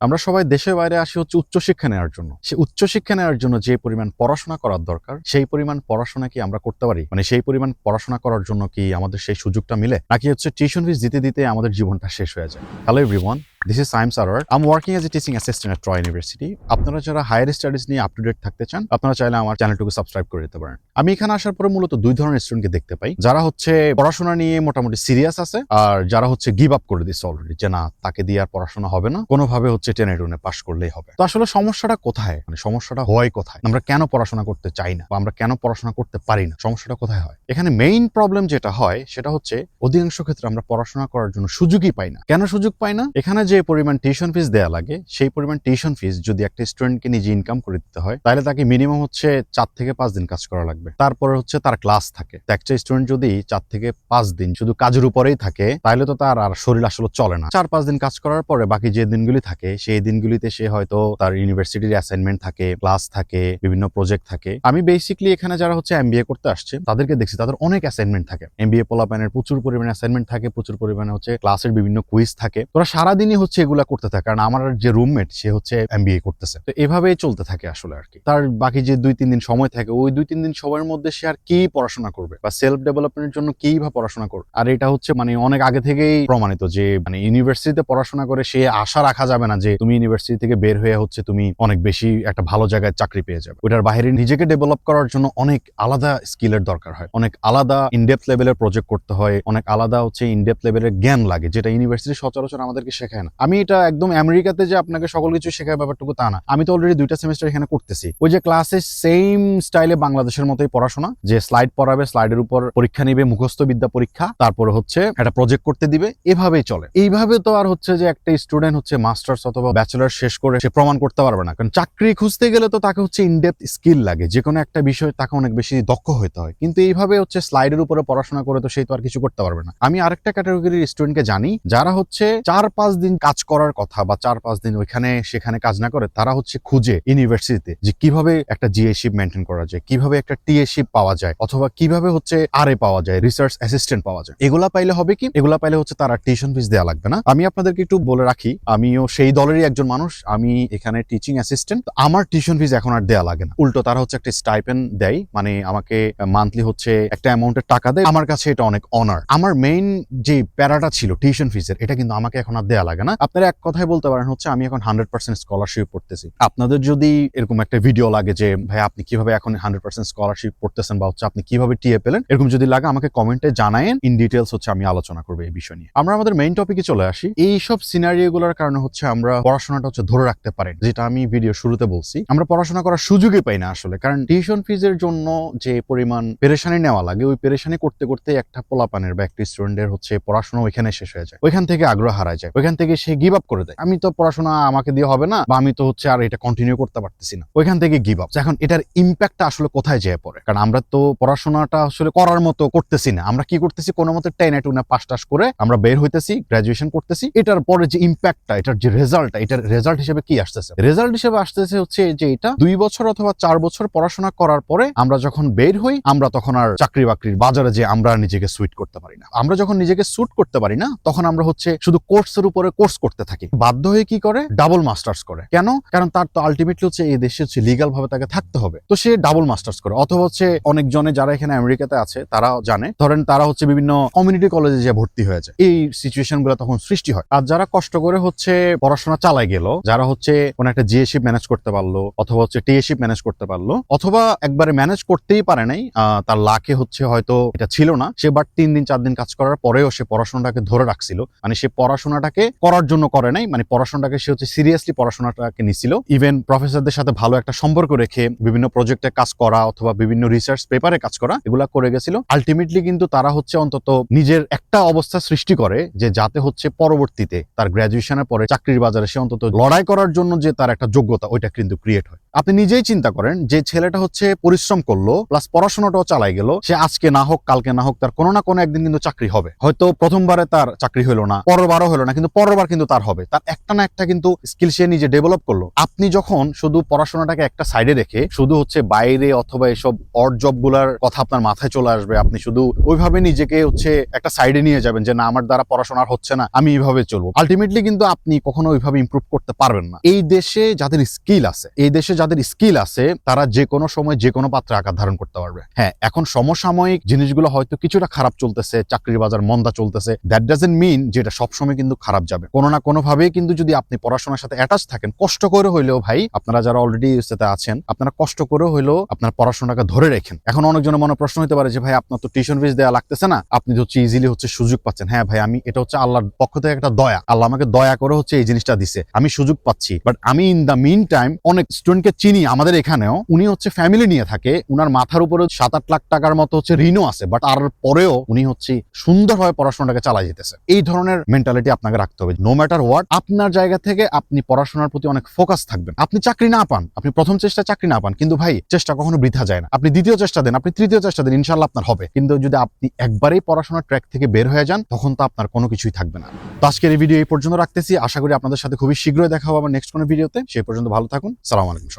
আমরা সবাই দেশের বাইরে আসি হচ্ছে উচ্চশিক্ষা নেওয়ার জন্য। সে উচ্চশিক্ষা নেওয়ার জন্য যে পরিমাণ পড়াশোনা করার দরকার, সেই পরিমাণ পড়াশোনা কি আমরা করতে পারি? মানে সেই পরিমাণ পড়াশোনা করার জন্য কি আমাদের সেই সুযোগটা মিলে? নাকি হচ্ছে টিউশন ফিস দিতে দিতে আমাদের জীবনটা শেষ হয়ে যায়? Hello everyone this is Saim Sarar I'm working as a teaching assistant at Troy University আপনারা যারা হায়ার স্টাডিজ নিয়ে আপ টু ডেট থাকতে চান, আপনারা চাইলে আমার চ্যানেলটুকু সাবস্ক্রাইব করে দিতে পারেন। আমি এখানে আসার পরে মূলত দুই ধরনের স্টুডেন্টকে দেখতে পাই। যারা হচ্ছে পড়াশোনা নিয়ে মোটামুটি সিরিয়াস আছে, আর যারা হচ্ছে গিভ আপ করে দিচ্ছে অলরেডি যে না, তাকে দিয়ে আর পড়াশোনা হবে না। কোনোভাবে হচ্ছে টেনে টুনে পাশ করলেই হবে। তো আসলে সমস্যাটা কোথায়? মানে সমস্যাটা হয় কোথায়? আমরা কেন পড়াশোনা করতে চাই না? বা আমরা কেন পড়াশোনা করতে পারি না? সমস্যাটা কোথায় হয়? এখানে মেইন প্রবলেম যেটা হয়, সেটা হচ্ছে অধিকাংশ ক্ষেত্রে আমরা পড়াশোনা করার জন্য সুযোগই পাই না। কেন সুযোগ পাই না? এখানে যে পরিমাণ টিউশন ফিস দেওয়া লাগে, সেই পরিমাণ টিউশন ফিস যদি একটা স্টুডেন্টকে নিজে ইনকাম করে দিতে হয়, তাহলে তাকে মিনিমাম হচ্ছে চার থেকে পাঁচ দিন কাজ করা লাগবে। তারপরে হচ্ছে তার ক্লাস থাকে। একটা স্টুডেন্ট যদি চার থেকে পাঁচ দিন শুধু কাজের উপরেই থাকে, তাহলে তো তার আর শরীর আসলে চলে না। চার পাঁচ দিন কাজ করার পরে বাকি যে দিনগুলি থাকে, সেই দিনগুলিতে সে হয়তো তার ইউনিভার্সিটির অ্যাসাইনমেন্ট থাকে ক্লাস থাকে, বিভিন্ন প্রজেক্ট থাকে। আমি বেসিকলি এখানে যারা হচ্ছে এমবিএ করতে আসছে, তাদেরকে দেখছি, তাদের অনেক অ্যাসাইনমেন্ট থাকে। এম বি এমবিএ পোলাপানের প্রচুর পরিমাণে অ্যাসাইনমেন্ট থাকে, প্রচুর পরিমাণে হচ্ছে ক্লাসের বিভিন্ন কুইজ থাকে। তোরা সারাদিনই হচ্ছে এগুলা করতে থাকে। কারণ আমার যে রুমমেট সে হচ্ছে এমবিএ করতেছে। তো এভাবেই চলতে থাকে আসলে আর কি। তার বাকি যে দুই, তিন দিন সময় থাকে, ওই দুই, তিন দিন সময়ের মধ্যে সে আর কি পড়াশোনা করবে? বা সেলফ ডেভেলপমেন্টের জন্য কি বা পড়াশোনা করবে? আর এটা হচ্ছে মানে অনেক আগে থেকেই প্রমাণিত যে মানে ইউনিভার্সিটিতে পড়াশোনা করে সে আশা রাখা যাবে না যে, তুমি ইউনিভার্সিটি থেকে বের হয়ে হচ্ছে তুমি অনেক বেশি একটা ভালো জায়গায় চাকরি পেয়ে যাবে। ওটার বাইরে নিজেকে ডেভেলপ করার জন্য অনেক আলাদা স্কিলের দরকার হয়। অনেক আলাদা ইনডেপথ লেভেলের প্রজেক্ট করতে হয়। অনেক আলাদা হচ্ছে ইনডেপথ লেভেলের জ্ঞান লাগে, যেটা ইউনিভার্সিটি সচরাচর আমাদেরকে শেখায় না আমি এটা একদম আমেরিকাতে যে আপনাকে সকল কিছু শেখায় ব্যাপারটুকু তা না। আমি তো অলরেডি দুইটা সেমিস্টার এখানে করতেছি। ওই যে ক্লাসে সেম স্টাইলে বাংলাদেশের মতোই পড়াশোনা, যে স্লাইড পড়াবে স্লাইডের উপর পরীক্ষা নিবে, মুখস্থ বিদ্যা পরীক্ষা, তারপরে হচ্ছে একটা প্রজেক্ট করতে দিবে, এভাবেই চলে। এইভাবে তো আর হচ্ছে যে একটা স্টুডেন্ট হচ্ছে মাস্টার্স অথবা ব্যাচেলার শেষ করে সে প্রমাণ করতে পারবে না। কারণ চাকরি খুঁজতে গেলে তো তাকে হচ্ছে ইনডেপথ স্কিল লাগে। যে কোনো একটা বিষয় তাকে অনেক বেশি দক্ষ হতে হয়। কিন্তু এইভাবে হচ্ছে স্লাইডের উপরে পড়াশোনা করে তো সেই তো আর কিছু করতে পারবে না। আমি আরেকটা ক্যাটাগরির স্টুডেন্টকে জানি, যারা হচ্ছে চার পাঁচ দিন কাজ করার কথা বা চার পাঁচ দিন ওইখানে সেখানে কাজ না করে, তারা হচ্ছে খুঁজে ইউনিভার্সিটিতে যে কীভাবে একটা জিএশিপ মেনটেন করা যায়, কীভাবে একটা টিএশিপ পাওয়া যায় অথবা কীভাবে হচ্ছে আর পাওয়া যায় রিসার্চ অ্যাসিস্ট্যান্ট পাওয়া যায়। এগুলা পাইলে হবে কি? এগুলা পাইলে হচ্ছে তারা টিউশন ফিস দেওয়া লাগবে না। আমি আপনাদেরকে একটু বলে রাখি, আমিও সেই দলেরই একজন মানুষ, আমি এখানে টিচিং অ্যাসিস্ট্যান্ট আমার টিউশন ফিস এখন আর দেওয়া লাগে না। উল্টো তারা হচ্ছে একটা স্টাইপেন দেয় মানে আমাকে মান্থলি হচ্ছে একটা অ্যামাউন্টের টাকা দেয়। আমার কাছে এটা অনেক অনার আমার মেইন যে প্যারাটা ছিল টিউশন ফিসের এটা কিন্তু আমাকে এখন আর দেওয়া লাগে না। আপনারা এক কথায় বলতে পারেন হচ্ছে আমি এখন হান্ড্রেড পার্সেন্ট স্কলারশিপ পড়তেছি। আপনাদের যদি এরকম একটা ভিডিও লাগে যে, ভাই, আপনি কীভাবে এখন হান্ড্রেড পার্সেন্ট স্কলারশিপ পড়তেছেন? বা হচ্ছে আপনি কীভাবে টিএ পেলেন? এরকম যদি লাগে আমাকে কমেন্টে জানায়েন। ইন ডিটেলস হচ্ছে আমি আলোচনা করব এই বিষয় নিয়ে। আমরা আমাদের মেইন টপিকে চলে আসি। এই সব সিনারিও গুলোর কারণে হচ্ছে আমরা পড়াশোনাটা হচ্ছে ধরে রাখতে পারি যেটা আমি ভিডিও শুরুতে বলছি। আমরা পড়াশোনা করার সুযোগই পাই না আসলে। কারণ টিউশন ফিজের জন্য যে পরিমাণ পেরেশানি নেওয়া লাগে, ওই পেরেশানি করতে করতে একটা পোলাপানের বা একটা স্টুডেন্টের হচ্ছে পড়াশোনা ওইখানে শেষ হয়ে যায়। ওইখান থেকে আগ্রহ হারায় যায়। ওইখান থেকে সে গিভ আপ করে দেয়। আমি তো পড়াশোনা আমাকে দিয়ে হবে না, বা আমি তো হচ্ছে আর এটা কন্টিনিউ করতে পারতেছি না। ওইখান থেকে গিভ আপ এখন এটার ইম্প্যাক্টটা আসলে কোথায় যেয়ে পড়ে? কারণ আমরা তো পড়াশোনাটা আসলে করার মতো করতেছি না। আমরা কি করতেছি? কোনো মতো টেনে টুনে পাস টাস করে আমরা বের হইতেছি গ্রাজুয়েশন করতেছি। এটার পরে যে ইম্প্যাক্টটা এটার যে রেজাল্টটা এটার রেজাল্ট হিসেবে কি আসতেছে? রেজাল্ট হিসেবে আসতেছে হচ্ছে যে এটা দুই বছর অথবা চার বছর পড়াশোনা করার পরে আমরা যখন বের হই, আমরা তখন আর চাকরি বাকরির বাজারে যে আমরা নিজেকে সুইট করতে পারি না। আমরা যখন নিজেকে সুট করতে পারি না, তখন আমরা হচ্ছে শুধু কোর্সের উপরে কোর্স করতে থাকি। বাধ্য হয়ে কি করে? ডাবল মাস্টার্স করে। কেন? কারণ তার তো আলটিমেটলি হচ্ছে এই দেশে হচ্ছে লিগাল ভাবে তাকে থাকতে হবে। তো সে ডাবল মাস্টার্স করে। অথবা হচ্ছে অনেক জনে যারা এখানে আমেরিকাতে আছে তারা জানে। ধরেন তারা হচ্ছে বিভিন্ন কমিউনিটি কলেজে যে ভর্তি হয়ে যায়। এই সিচুয়েশনগুলো তখন সৃষ্টি হয়। আর যারা কষ্ট করে হচ্ছে পড়াশোনা চালাই গেল, যারা হচ্ছে কোন একটা জিএশিপ ম্যানেজ করতে পারল, অথবা হচ্ছে টিএশিপ ম্যানেজ করতে পারল, অথবা একবারে ম্যানেজ করতেই পারে নাই তার লাখে হচ্ছে হয়তো এটা ছিল না, সে বাট তিন দিন, চার দিন কাজ করার পরেও সে পড়াশোনাটাকে ধরে রাখছিল। মানে সে পড়াশোনাটাকে করার জন্য করে নাই। মানে পড়াশোনাটাকে সে হচ্ছে সিরিয়াসলি পড়াশোনাটাকে নিছিল ইভেন প্রফেসরদের সাথে ভালো একটা সম্পর্ক রেখে বিভিন্ন প্রজেক্টে কাজ করা অথবা বিভিন্ন রিসার্চ পেপারে কাজ করা, এগুলা করে গেছিল। আলটিমেটলি কিন্তু তারা হচ্ছে অন্তত নিজের একটা অবস্থা সৃষ্টি করে যে যাতে হচ্ছে পরবর্তীতে তার গ্রাজুয়েশনের পরে চাকরির বাজারে সে অন্তত লড়াই করার জন্য যে তার একটা যোগ্যতা, ওইটা কিন্তু ক্রিয়েট হয়। আপনি নিজেই চিন্তা করেন যে ছেলেটা হচ্ছে পরিশ্রম করল প্লাস পড়াশোনাটাও চালাই গেল, সে আজকে না হোক, কালকে না হোক, তার কোনো না কোনো একদিন কিন্তু চাকরি হবে। হয়তো প্রথমবারে তার চাকরি হলো না, পরেরবারও হলো না, কিন্তু পরেরবার কিন্তু তার হবে। তার একটা না একটা কিন্তু স্কিল সে নিজে ডেভেলপ করল। আপনি যখন শুধু পড়াশোনাটাকে একটা সাইডে রেখে শুধু হচ্ছে বাইরে অথবা এসব অড জবগুলার কথা আপনার মাথায় চলে আসবে, আপনি শুধু ওইভাবে নিজেকে হচ্ছে একটা সাইডে নিয়ে যাবেন যে, না, আমার দ্বারা পড়াশোনা হচ্ছে না, আমি এইভাবে চলবো। আলটিমেটলি কিন্তু আপনি কখনো ওইভাবে ইমপ্রুভ করতে পারবেন না। এই দেশে যাদের স্কিল আছে, এই দেশে যাদের স্কিল আছে, তারা যে কোনো সময় যে কোনো পাত্রে আকার ধারণ করতে পারবে। হ্যাঁ এখন সমসাময়িক জিনিসগুলো হয়তো কিছুটা খারাপ চলতেছে, চাকরির বাজার মন্দা চলতেছে। দ্যাট ডাজেন্ট মিন যে এটা সবসময় কিন্তু খারাপ যাবে। কোনো না কোনো ভাবে কিন্তু যদি আপনি পড়াশোনার সাথে অ্যাটাচ থাকেন, কষ্ট করে হইলেও ভাই আপনারা যারা অলরেডি ইউএসএতে আছেন, আপনারা কষ্ট করে হইলেও আপনার পড়াশোনাটাকে ধরে রাখেন। এখন অনেকজনের মনে প্রশ্ন হতে পারে যে, ভাই, আপনার তো টিউশন ফিস দেওয়া লাগতেছে না। আপনি হচ্ছে ইজিলি হচ্ছে সুযোগ পাচ্ছেন। হ্যাঁ ভাই, আমি এটা হচ্ছে আল্লাহর পক্ষ থেকে একটা দয়া। আল্লাহ আমাকে দয়া করে হচ্ছে এই জিনিসটা দিছে। আমি সুযোগ পাচ্ছি। বাট আমি ইন দা মিন টাইম অনেক স্টুডেন্টকে চিনি আমাদের এখানেও। উনি হচ্ছে ফ্যামিলি নিয়ে থাকে। উনার মাথার উপরে সাত আট লাখ টাকার মতো হচ্ছে ঋণও আছে বাট আর পরেও উনি হচ্ছে সুন্দরভাবে পড়াশোনাটাকে চালাই যেতেছে। এই ধরনের মেন্টালিটি আপনাকে রাখতে হবে। নো ম্যাটার হোয়াট আপনার জায়গা থেকে আপনি পড়াশোনার প্রতি অনেক ফোকাস থাকবেন। আপনি চাকরি না পান, আপনি প্রথম চেষ্টা চাকরি না পান, কিন্তু ভাই, চেষ্টা কখনো বৃথা যায় না। আপনি দ্বিতীয় চেষ্টা দেন, আপনি তৃতীয় চেষ্টা দেন ইনশাল্লাহ আপনার হবে। কিন্তু যদি আপনি একবারেই পড়াশোনার ট্র্যাক থেকে বের হয়ে যান, তখন তো আপনার কোনো কিছুই থাকবে না। তো আজকের এই ভিডিও এই পর্যন্ত রাখতেছি। আশা করি আপনাদের সাথে খুবই শীঘ্রই দেখা হবে আমার নেক্সট কোনো ভিডিওতে সেই পর্যন্ত ভালো থাকুন। সালাম আলাইকুম।